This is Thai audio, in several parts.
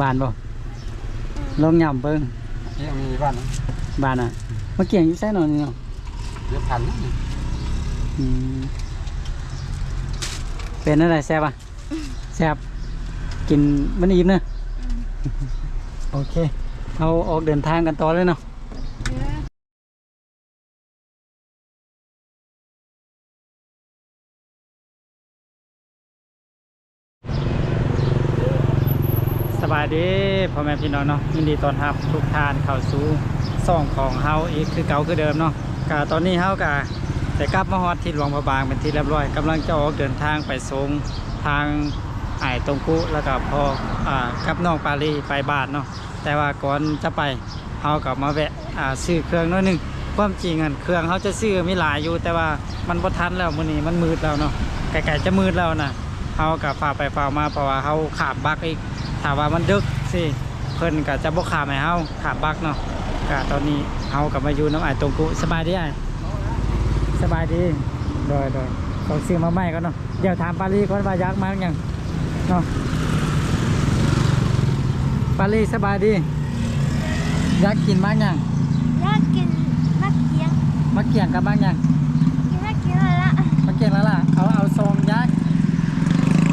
บานบ่ลองย่ำเบิ่งนี่มีบ้านนะบานอะมาเกี่ยงอยู่ไสหนอนนี่เนาะเดี๋ยวพันนะนี่อืมเป็นอะไรแซ่บอะแซ่บกินมันอิ่มเนอะโอเค เอาออกเดินทางกันต่อเลยเนาะสบายดีพ่ อแม่พี่น้องเนาะยินดีต้อนรับทุกท่านเข้าสู่ซ่องของเฮาอีกคือเก่าคือเดิมเนาะกะตอนนี้เฮากะแต่กลับมาฮอดที่หลวงพระบางเป็นที่เรียบร้อยกำลังจะออกเดินทางไปส่งทางไอ้ตรงกุแล้วก็พออ่ากับน้องปาลีไปบานเนาะแต่ว่าก่อนจะไปเฮากับมาแวะอ่าซื้อเครื่องน้อยนึงความจริงอันเครื่องเฮาจะซื้อมีหลายอยู่ แต่ว่ามันบ่ทันแล้วมื้อนี้มันมืดแล้วเนาะไกลๆจะมืดแล้วนะเฮากับฝ่าไปฝ่ามาเพราะว่าเฮาขาบบักอีกถามว่ามันดึกสิ เพิ่นก็จะบ่ขามให้เฮาขาบบักเนาะก็ตอนนี้เฮากับมาอยู่น้ำอ้ายตรงกุสบายดีอ้ายสบายดีโดยโดยเขาซื้อมาใหม่ก่อนเนาะเดี๋ยวถามปาลีก่อนว่าอยากมาหรือยังเนาะปาลีสบายดีอยากกินมากยังอยากกินมะเขียงมาเกี่ยงกับบ้างยัง กินมะเขียงอะไรละ มาเกี่ยงแล้วล่ะเอาเอาซองยักษ์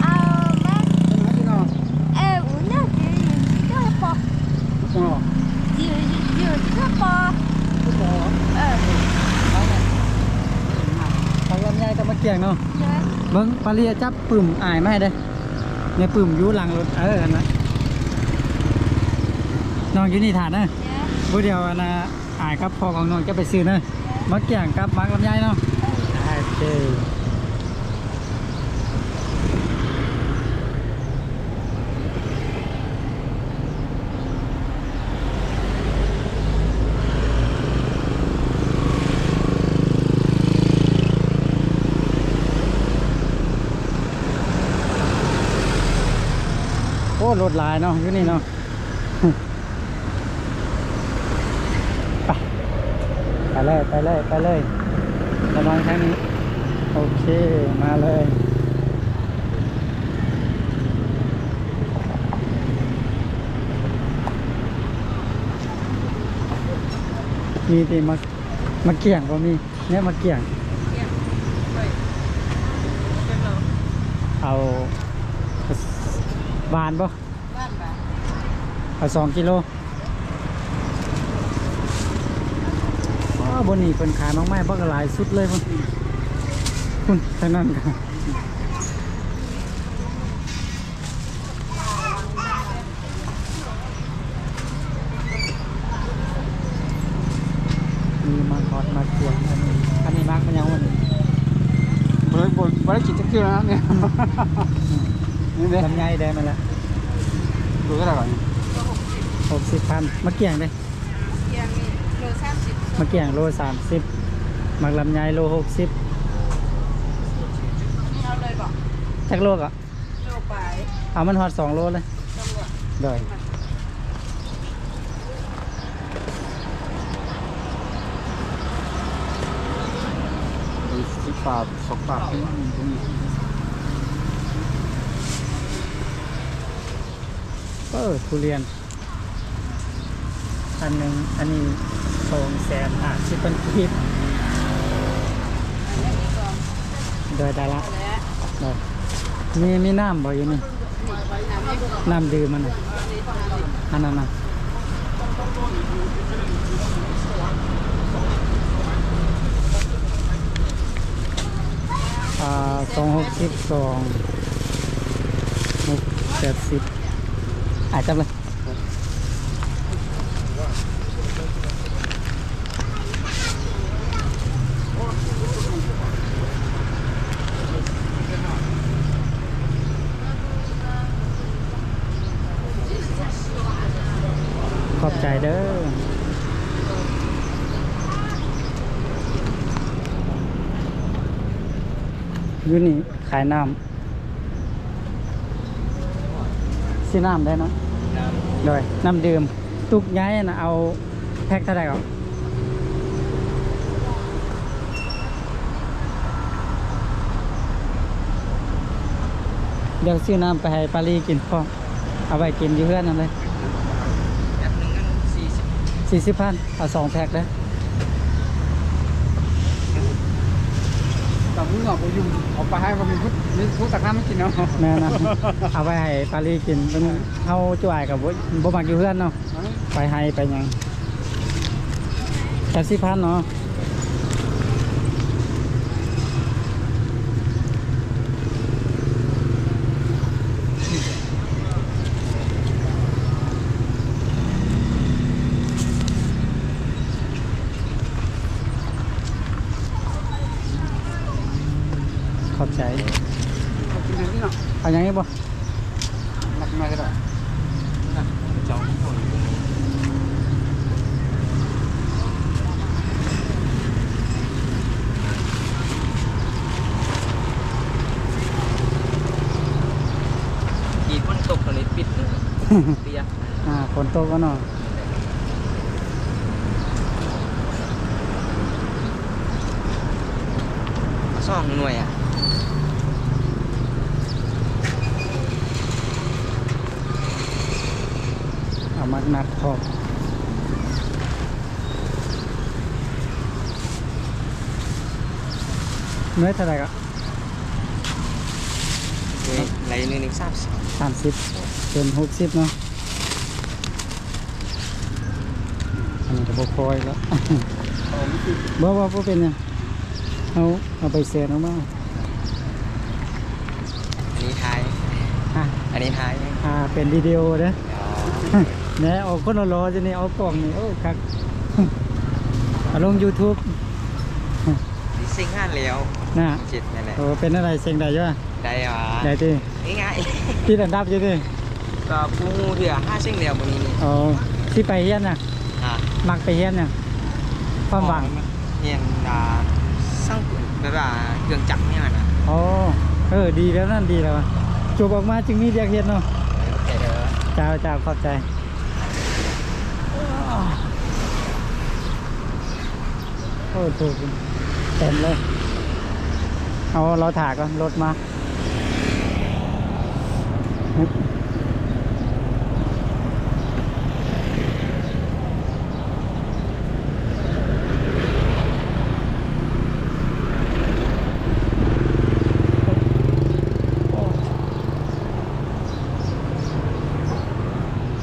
เอามะ มาที่นอน เอออุ่นน่าจะอยู่ที่กระป๋อง อ๋อ อยู่อยู่ที่กระป๋อง ทุกคน เออ เอาเนี่ยเอาลำไยกับมาเกี่ยงเนาะ เดี๋ยว เบิ้งปลาเรียจับปึ่มอายไม่ได้เนี่ยปึ่มอยู่หลังรถเอออันนั้นน้องอยู่นี่ฐานเนอะเดี๋ยวผู้เดียวอันนะอายครับพ่อของน้องจะไปซื้อเนอะมาเกี่ยงกับมักลำไยเนาะโอเค รถหลายเนาะอยู่นี่เนาะไปไปเลยไปเลยไปเลยระวังทางนี้ โอเค มาเลยมีตีมามาเกี่ยงก็มีเนี่ยมาเกี่ยง เอาบานปะ เอาสองกิโลอ๋อบนนี้เป็นขายมากไม้บักหลายสุดเลยพุ่นคุณทางนั้นครับมีมาคอดมาเกียงอันนี้อันนี้มากมันยังวันนี้บริบทบริกิจจะคือนะเนี่ยนี่เด้ลำไยได้มาแล้วดูก็ได้ก่อน หกสิบพันมาเกี่ยงเลยเกียงนี่โลสามสิบมาเกี่ยงโลสามสิบมักลำไยโลหกสิบนี่เอาเลยบอกจักโลกอะโลไปเอามันหอดสองโลเลยตำรวจโดยสิบบาทสองบาทนี่ตรงนี้เออทุเรียน อันหนึ่งอันนี้สองแสนห้าสิบเป็นคิดอันนี้ก่อนโดยดาระและโดยมีมีน้ำบ่อยู่นี่น้ำดื่มมันอันนั้นนะอ่าสองหกสิบสองหกแปดสิบอาจจะเลย ขอบใจเด้อ อยู่นี่ ขายน้ำซื้อน้ำได้เนาะโดยน้ำดื่ม ตุกย้ายนะเอาแพ็คเท่าไหร่ก่อนเดี๋ยวซื้อน้ำไปให้ปารีกินพ่อมเอาไปกินอยู่เพื่อนนั่นเลยแอปหนึ่งกันสี่สิบสี่สิบพันเอาสองแพ็คเลย แต่มึงออกไปยุ่งเอาไปให้มันมีพุทธมีพุทธตักน้ำไม่กินเนาะแม่นะเอาไปให้ปารีกินเป็นเอาจ่ายกับบ่บ่มักอยู่เพื่อนเนาะไปให้ไปหยังแปดสิบพันเนาะขอบใจ เอากินอย่างนี้เนาะเอาอย่างนี้บ่หนักมาเลยสองคนอีกมันตกตอนนี้ปิดเลยเตียอ่าฝนตกก็เนาะสองหน่วยอะ เอามา นัดพอกเนื้อเท่าไหร่ก็เฮ้ยไรหนึ่งหนึ่งสามสิบสามสิบเป็นหกสิบเนาะอันนี้ก็บคอยแล้วบ่บ่บ่เป็นหยังเอาเอาไปเสียเอามาอันนี้ท้ายอะอันนี้ท้ายอ่าเป็นวิดีโอเด้อ เนี่ยเอาคนละรอจะนี่เอากล่องนี่โอ้คักเอาลง YouTube ดิซิ่งห้านแล้วนะจิตนั่นแหละโอ้เป็นอะไรเสียงใดอยู่อะได้อะได้ที่ง่ายที่ดันดับอยู่ที่ๆก็ปูเถื่อห้าเส้นเดียววันนี้นี่อ๋อที่ไปเฮียนน่ะอะมักไปเฮียนน่ะความหวังเฮียนดาสร้างแบบว่าเครื่องจักรเนี่ยนะอ๋อเออดีแล้วนั่นดีแล้ววะจบออกมาจึงมีเรียกเฮียนเนาะโอเคเด้อเจ้าเจ้าขอบใจ โอ้ถูกเต็มเลย เอาเราถาก่อนรถมา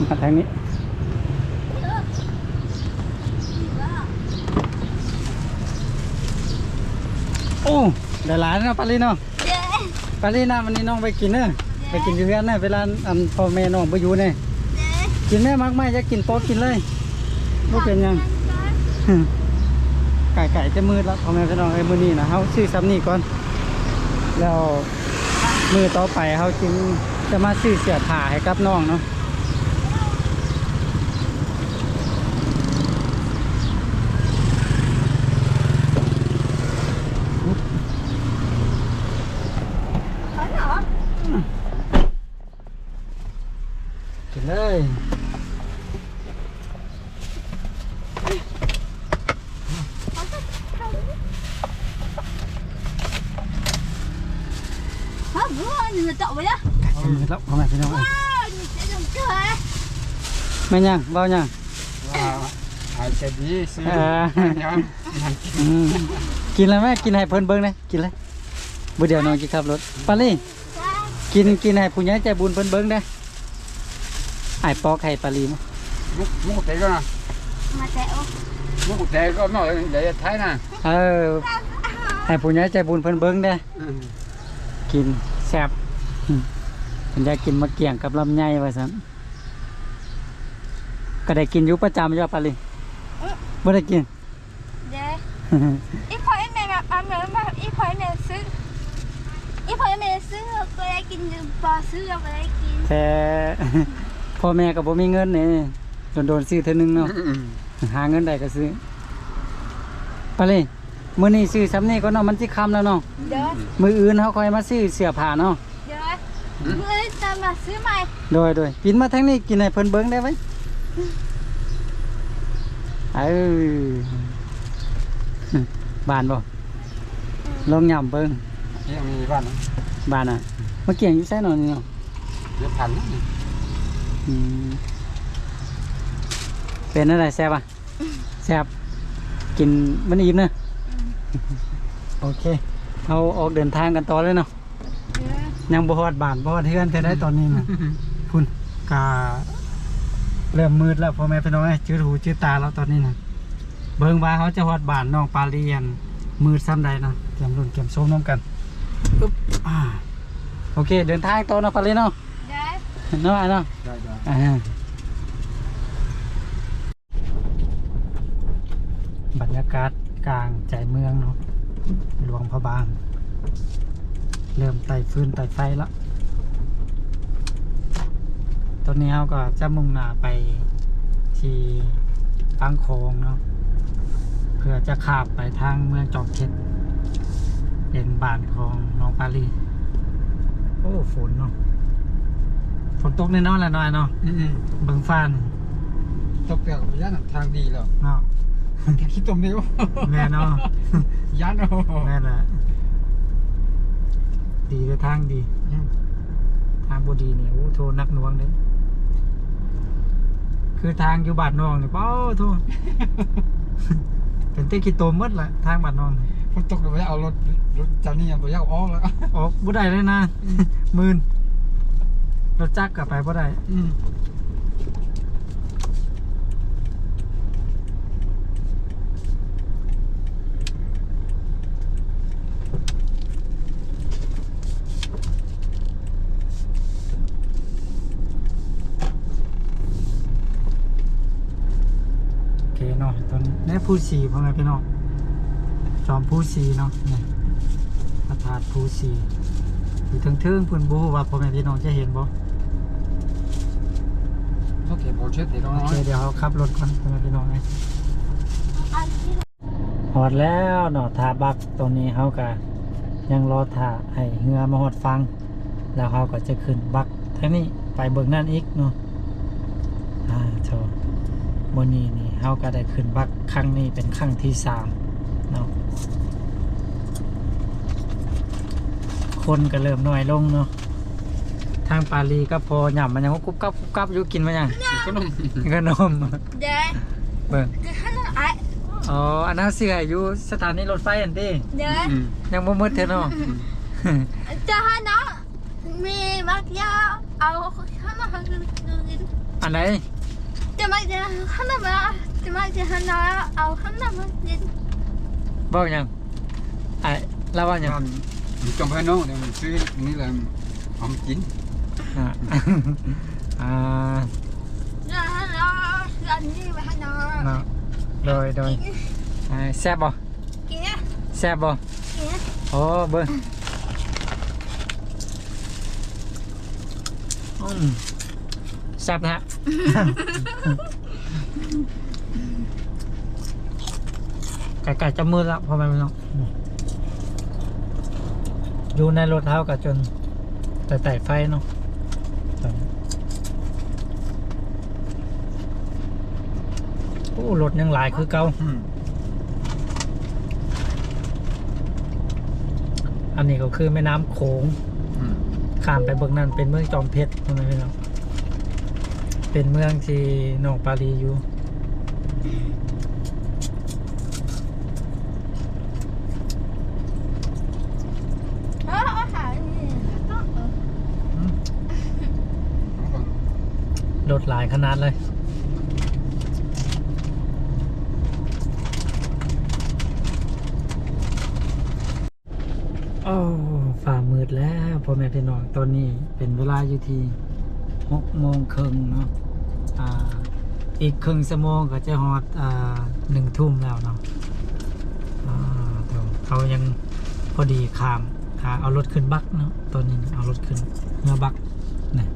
มาทางนี้ โอ้ เดี๋ยวหลานเนาะปารีเนาะเย้ปารีนะวันนี้น้องไปกินเนอะไปกินอยู่เพื่อนเนอะเวลาอันพ่อแม่น้องไปอยู่เนี่ยเย้กินแม่มักไม่จะกินโป๊กกินเลยบ่เป็นหยังไก่ไก่จะมืดแล้วพ่อแม่พี่น้องไอ้ยมือนี้นะเฮาซื้อซ้ำนี่ก่อนแล้วมือต่อไปเฮาจึงจะมาซื้อเสื้อผ้าให้กับน้องเนาะ เขาเหรอ กินเลย ฮะบัวหนึ่งตัวไปแล้ว ไก่จะมื ดแล้วพ่อแม่พี่น้องเอ้ยว้าวหนึ่งจะต้องเจอแม่นยังเบายังว่าหายใจดีซื้อเออยังอืมกินแล้วแม่กินให้เพิ่นเบิ่งเลยกินเลยบ่เดี๋ยวน้องกินขับรถปาลี่กินกินให้ผู้ใหญ่ใจบุญเพิ่นเบิ่งได้ไอ้ายปอกให้ปาลีมั้ยมุกมุกเตะก็นะมาแต่โอ้มุกเตะก็ไม่ใหญ่ท้ายนะเออให้ผู้ใหญ่ใจบุญเพิ่นเบิ่งได้กินแซ่บอืมเพิ่นอยากกินมะเกี่ยงกับลำไยว่าซั่นก็ได้กินอยู่ประจำอยู่ปาลีบ่ได้กินเย้อีพอยแม่แบบอันเหมือนแบบอีพอยแม่ซื้ออีพอยแม่ซื้อก็ได้กินปลาซื้อก็ได้กินแต่พ่อแม่ก็บ่มีเงินนี่โดนๆซื้อเท่านึงเนาะหาเงินได้ก็ซื้อปาลีมื้อนี้ซื้อซ้ำนี่ก็เนาะมันสิค่ำแล้วเนาะเด้อมื้ออื่นเฮาค่อยมาซื้อเสื้อผ้าเนาะ เด้อเมื่อจะมาซื้อใหม่โดยโดยกินมาทั้งนี้กินให้เพิ่นเบิ้งได้ไหมเออบานบ่ลองย่ำเบิ้งยังมีบ้านบานอะเมื่อกี้อยู่ใส่นอนนี่เนาะเดี๋ยวพันอืมเป็นอะไรแซ่บอะแซ่บกินมันอิ่มเนอะโอเค เอาออกเดินทางกันต่อเลยเนาะเด้อ ยังบ่ฮอดบ้านบ่ฮอดเฮือนแต่ได้ตอนนี้นะพุ่นกาเริ่มมืดแล้วพ่อแม่พี่น้องเอ้ยจืดหูจืดตาแล้วตอนนี้นะเบิ่งว่าเขาจะฮอดบ้านน้องปาเรียนมืดซ้ำใดเนาะเตรียมรุ่นเตรียมโซมน้ำกันปึ๊บอ่าโอเค เดินทางต่อเนาะปาเรียนเนาะเด้อเนาะอะเนาะได้ได้อ่าบรรยากาศกลางใจเมืองเนาะหลวงพระบาง เริ่มไต่ฟืนไต่ไฟแล้วตอนนี้เราก็จะมุ่งหน้าไปที่ฟังโคงเนาะเพื่อจะขับไปทางเมืองจอมเข็ดเป็นบ้านของน้องปาลีโอ้ฝนเนาะฝนตกแน่นอนแหละน้อยเนาะอืมเบิ่งฟ้านี่ตกเปียกย่านทางดีแล้วเนาะแค่คิดตรงนี้วะแม่เนาะย่านโอ้แม่นแหละ ดีเลยทางดีอืมทางบดีนี่โอ้โทรนักหน่วงเลยคือทางอยู่บาดนองนี่เป้าโทรเป็นเต้กิโตมหมดแหละทางบาดนองนี่ฝนตกเลยเอารถรถจานนี่ยังไปยากออกแล้วออกบ่ได้เลยนะหมื่นรถจักรกลับไปบ่ได้ อืม โอเคเนาะตอนนี้แม่ผู้สีพ่อแม่พี่น้องจอมผู้สีเนาะนี่พระธาตุผู้สีอยู่เทิงๆเพิ่นบ่ฮู้ว่าพ่อแม่พี่น้องจะเห็นบ่โอเคพอเช็ดเดี๋ยวโอน้อเคยเดี๋ยวเขาขับรถก่อนพ่อแม่พี่น้องไงอันที่ฮอดแล้วเนาะทาบักตรงนี้เขาก็ยังรอท่าให้เหือมาฮอดฟัง แล้วเขาก็จะขึ้นบักทางนี้ไปเบิ่งนั่นอีกเนาะอ่าโชว์ มื้อนี้นี่เขาก็ได้ขึ้นบักครั้งนี้เป็นครั้งที่สามเนาะคนก็เริ่มน้อยลงเนาะทางปาลีก็พอหย่ำมันยังกุ๊บกับกุ๊บกับอยู่กินมันยังก็นุ่มขนมเด้อเบิ่งคือขนาดไอ้อ๋ออันนั้นเสืออยู่สถานีรถไฟอันที่เด้ออืมยังบ่มืดเท่าเนาะจะให้น้องมีมักยาเอาขนาดกินอันไหนจะมาจะขนาดมาจะมาจะให้น้องเอาขนาดมากินบอกยังไอ้เล่าว่ายังมันจงให้น้ องเดี๋ยวมันซื้อนี่แหละเอามากินอ่าอ่าจะให้น้องอันนี้ไปให้น้องเนาะโดยโดยอ่าแซ่บบ่กินเนี่ยแซ่บบ่กินเนี่ยโอ้เบิ่งอืม แซ่บนะฮะ ไก่ไก่จะมืดแล้วพอไปไม่ต้องอยู่ในรถเท้ากับจน แต่แต่ไฟเนาะตอนนี้โอ้รถยังหลายคือเก่าอืมอันนี้ก็คือแม่น้ำโขงอืมข้ามไปเบื้องนั้นเป็นเมืองจอมเพชรใช่ไหมพี่น้อง เป็นเมืองที่น้องปารีอยู่เอออาหารนี่ต้องเออเอาก่อนรถหลายขนาดเลย โอ้ฝ่ามืดแล้วพ่อแม่พี่น้องตอนนี้เป็นเวลาอยู่ที่หกโมงครึ่งเนาะ อ่าอีกครึ่งชั่วโมงก็จะฮอดอ่าหนึ่งทุ่มแล้วเนาะอ่าเดี๋ยวเขายังพอดีขามขาเอารถขึ้นบักเนาะตอนนี้เอารถขึ้นเมื่อบักนะ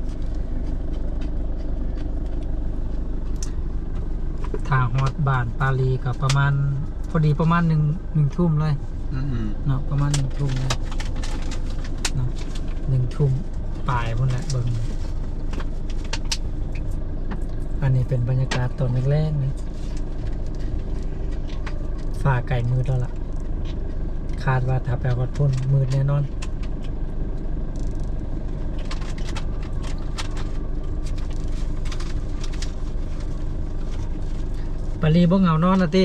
ถ้าฮอดบ้านปาลีก็ประมาณพอดีประมาณหนึ่งหนึ่งทุ่มเลยอืมอืมเนาะประมาณหนึ่งทุ่มเลยเนาะหนึ่งทุ่มปลายพุ่นแหละเบิ่ง อันนี้เป็นบรรยากาศตอนแรกๆนะฝ่าไก่มืดแล้วล่ะ คาดว่าถ้าแปลวัดพุ่นมืดแน่นอน ปรีบ่เงานอนละตี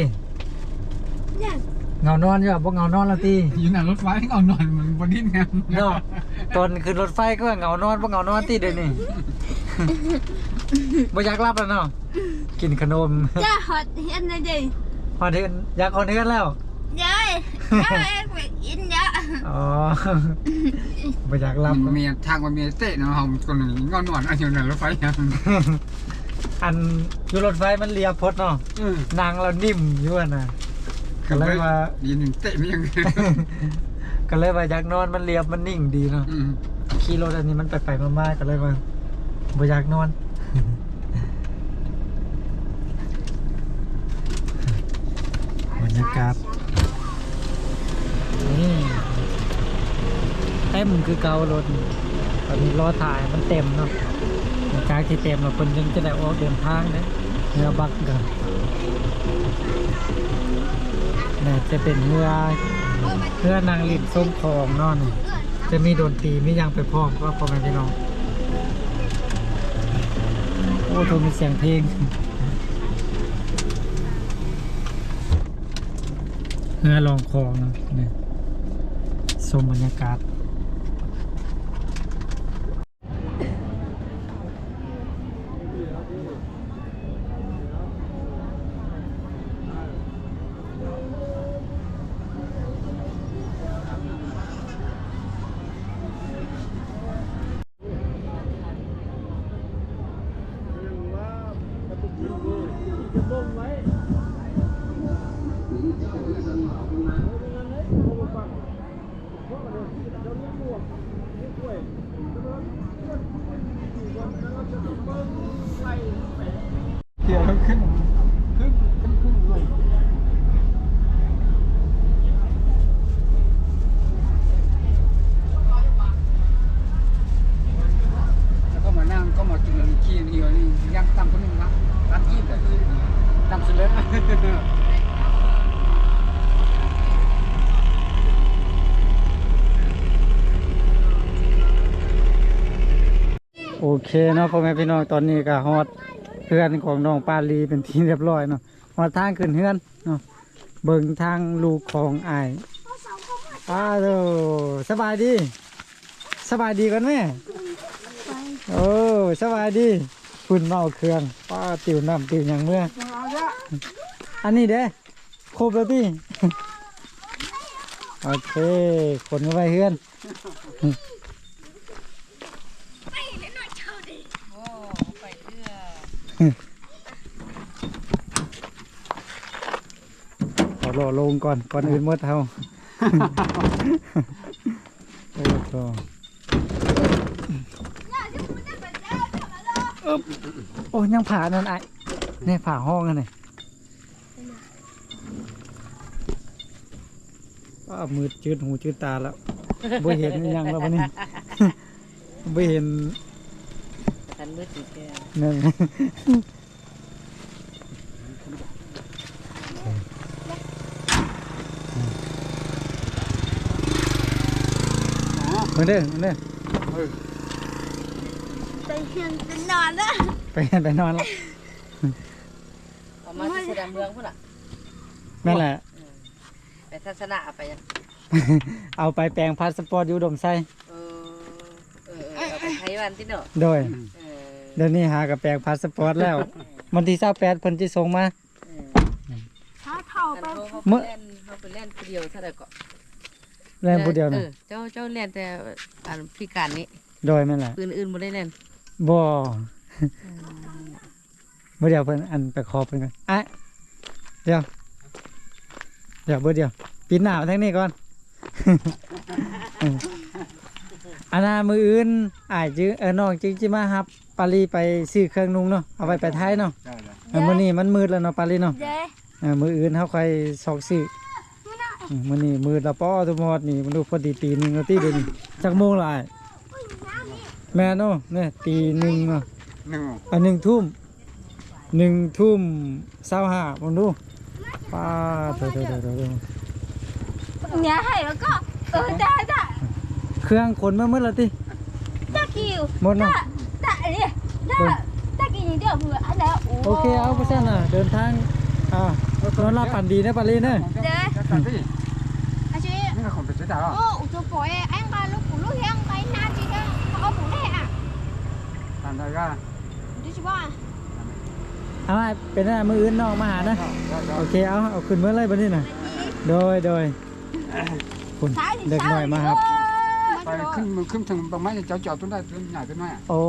เงานอนอยู่บ่เงานอนละตีอยู่หนังรถไฟเงานอนเหมือนบนดี้นแงเนาะตอนคืนรถไฟก็เงานอนบ่เงานอนตีเดี๋ยวนี้ บ่อยากรับแล้วเนาะกินขนมจะหอดเห็นเลยดิพอเทือนอยากคอนเทือนแล้วเย้ยเย้ยไปกินเยอะอ๋อบ่อยากรับเมียทางว่าเมียเตะเนาะเขาคนหนึ่งงอนนอนอันอยู่หน้ารถไฟยังอันอยู่รถไฟมันเลียพดเนาะอืมนางเรานิ่มอยู่อะนะก็เลยว่ายืนเตะไม่ยังก็เลยว่าอยากนอนมันเรียบมันนิ่งดีเนาะอืมขี่รถอันนี้มันไปไปๆมาๆก็เลยว่าบ่อยากนอน บรรยากาศนี่เต็มคือเการถตอนนี้รอถ่ายมันเต็มเนาะหลังจากที่เต็มแล้วคนยังจะได้ออกเดินทางเลยเรือบักกันนี่จะเป็นเรือเรือนางลินส้มทองเนาะนี่จะมีดนตรีมียังไปพร้อมก็พอแม่พี่น้อง อ้โทมีเสียงเพลงเรือลองคลองนะนี่ชมบรรยากาศ เคเนาะพ่อแม่พี่น้องตอนนี้ก็ฮอดเพื่อนของน้องปาลีเป็นที่เรียบร้อยเนาะฮอดทางขึ้นเฮือนเนาะเบิ่งทางลูกของอายอ้าวโธ่สบายดี สบายดีกันไหมโอ้สบายดีคุณเมาเครื่องป้าติวน้ำติวอย่างเมื่อ อันนี้เด้ครบแล้วพี่ โอเคคนก็ไปเฮือน โอ้ไปเพื่อ ขอรอลงก่อน ก่อนอื่นหมดเท่าโอ้โหอึ๊บโอ้ยังผ่านั่นไอ้เนี่ยผ่าห้องกันเลยว่ามืดจืดหูจืดตาแล้วบ่เห็นอิหยังแล้ววันนี้บ่เห็น ทันมืดอีกแกนั่นมาเด้อมาเด้อไปเฮียนไปนอนแล้วไปไปนอนแล้วเอามาที่สนามเมืองพุ่นอะนั่นแหละไปทัศนะไปยังเอาไปแปลงพาสปอร์ตอยู่อุดมไซเออเออเออเอาไปไทยวันที่เนาะโดย เออเดี๋ยวนี้หากับแปลงพาสปอร์ตแล้ววันที่28เพิ่นสิส่งมาเออถ้าเท่าอันไปเขาเขาไปเล่นเขาไปเล่นผู้เดียวเท่าไหร่ก็แล่นผู้เดียวเอน่ะอเจ้าเจ้าเล่นแต่อันพิการนี้โดยแม่นแหละปืนอื่นบ่ได้เล่นบ่บ่เดียวเพิ่นอันไปขอเพิ่นก่อนอะเดี๋ยวเดี๋ยวบ่เดียวปิดหน้ามาทางนี้ก่อน อันน่ะมืออื่นอ้ายจื้อเออน้องจึงสิมารับปารีไปซื้อเครื่องนุ่งเนาะเอาไว้ไปไทยเนาะได้เลยเออมื้อนี้มันมืดแล้วเนาะปารีเนาะเด้เออมืออื่นเขาค่อยซอกซื้ออืมมื้อนี้มืดละป้อทุกหมดนี่มันดูพอดีตีหนึงแล้วตีเดี๋ยวนี้จักโมงละอ้ายแม่นเนาะเนี่ยตีหนึงเนาะหนึ่งอันหนึ่งทุ่มหนึ่งทุ่มเศร้าห้าผมดูป้าเดี๋ยวเดี๋ยวเดี๋ยวเดี๋ยวเนี่ยให้แล้วก็เออได้ได้ เครื่องขนมาเมื่อไรติตะกิวหมดเนาะตะเนี่ยตะตะกินเดียวเผื่ออันแล้วโอเคเอาไปสั่นน่ะเดินทางไปอ่านอนรับฝันดีนะปารีเนอะตัดดิ à chị นี่ก็คงเป็นเสือดาว ô ủ cho phổi anh ba lúc cũ lúc hiện cái na chị đó có bụng đấy à ตัดได้ก็ đi chị ba เอามาเป็นหน้ามืออื่นน้องมาหานะโอเคเอาเอาขึ้นเมื่อไรบันนี้น่ะโดยโดยคุณ thái เด็กหน่อยมาครับ ไปขึ้นมือขึ้นถึงประมาณจะจอดต้นได้ต้นใหญ่ต้นน้อยโอ้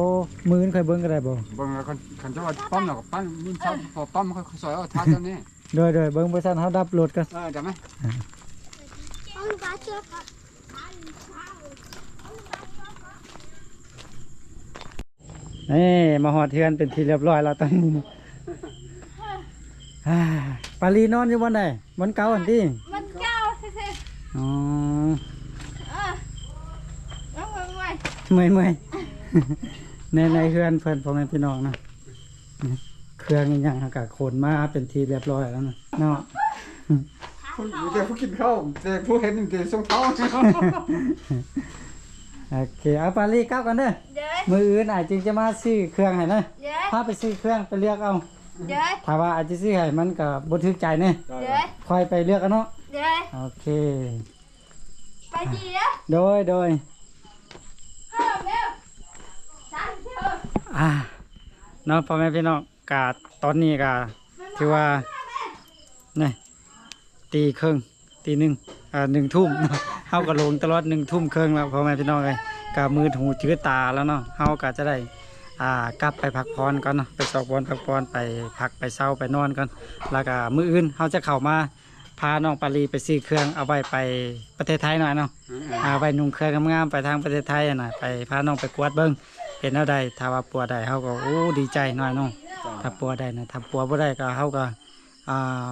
มืออื่นค่อยเบิ้งก็ได้บ่บางคนขันจะว่าปั้มหรอกปั้มนี่ชอบพอปั้มเขาสอยเอาท้ายต้นนี้โดยโดยเบิ้งบริษัทเขาดับรถกันเออจำไหม ông ba chưa นี่มาหอดเทือนเป็นทีเรียบร้อยแล้วตอนนี้อ่าปารีนอนอยู่บนไหนบนเก่าอันที่ mình cao thế thế อ๋อ เมื่อยเมื่อยในในเฮือนเพื่อนพ่อแม่พี่น้องนะเครื่องอหย่างอากาศขนมาเป็นทีเรียบร้อยแล้วนะเนาะผู้เด็กผู้กินข้าวเด็กผู้เห็นเด็กส่งเท้าโอเคเอาปารีกลับกันเด้อ đấy มืออื่นอาจจึงจะมาซื้อเครื่องให้นะ đấy พาไปซื้อเครื่องไปเลือกเอา đấy ถ้าว่าอาจจะซื้อให้มันก็บ่ถึกใจเนี่ย đấy คอยไปเลือกกันเนาะ đấy โอเค phải gì đó โดยโดย อ่าเนาะพ่อแม่พี่น้องกาตอนนี้ก็ถือว่านี่ตีครึ่งตีหนึ่งอ่าหนึ่งทุ่มเฮาก็ลงตลอดหนึ่งทุ่มครึ่งแล้วพ่อแม่พี่น้องเลยกามือหูจื้อตาแล้วเนาะเฮาก็จะได้อ่ากลับไปพักผ่อนก่อนเนาะไปสอบบอลพักผ่อนไปพักไปเศร้าไปนอนก่อนแล้วก็มื้ออื่นเฮาจะเข้ามาพาน้องปารีไปซื้อเครื่องเอาไว้ไปประเทศไทยหน่อยเนาะอาไปนุ่งเครื่องงามๆไปทางประเทศไทยอะนะไปพาน้องไปกวดเบิ้ง เป็นเอาได้ถ้าว่าปัวได้เขาก็โอ้ดีใจหน่อยน้องถ้าปัวได้นะถ้าปัวบ่ได้ก็เขาก็อ่า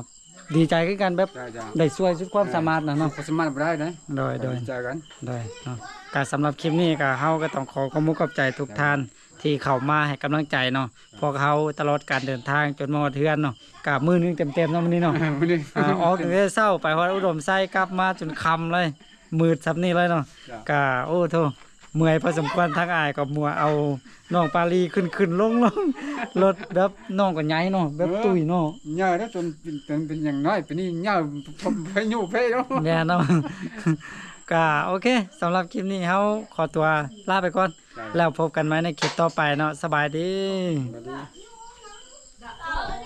ดีใจคือกันแบบจ้าจ้าได้ช่วยสุดความสามารถนะเนาะเขาสมัครได้นะโดยโดยเจอกันโดยเนาะการสำหรับคลิปนี้ก็เฮาก็ต้องขอขอบคุณขอบใจทุกท่านที่เข้ามาให้กำลังใจเนาะพวกเขาตลอดการเดินทางจนมาฮอดเทือนเนาะกับมือหนึงเต็มๆเนาะมื้อนี้เนาะวันนี้อ่าออกตั้งแต่เช้าไปฮอดอุดมไส้กลับมาจนค่ำเลยมืดซับนี่เลยเนาะจ้ะกะโอ้โท เมื่อยพอสมควรทั้งอายกับมัวเอาน้องปาลีขึ้นขึ้นลงลงรถแบบน้องก็ใหญ่เนาะแบบตุ้ยเนาะเงาแล้วจนเป็นเป็นอย่างน้อยเป็นนี่เงาผมไปยู่ไปแล้วแน่เนาะกะโอเคสำหรับคลิปนี้เฮาขอตัวลาไปก่อน แล้วพบกันไหมในคลิปต่อไปเนาะสบายดีสวัสดี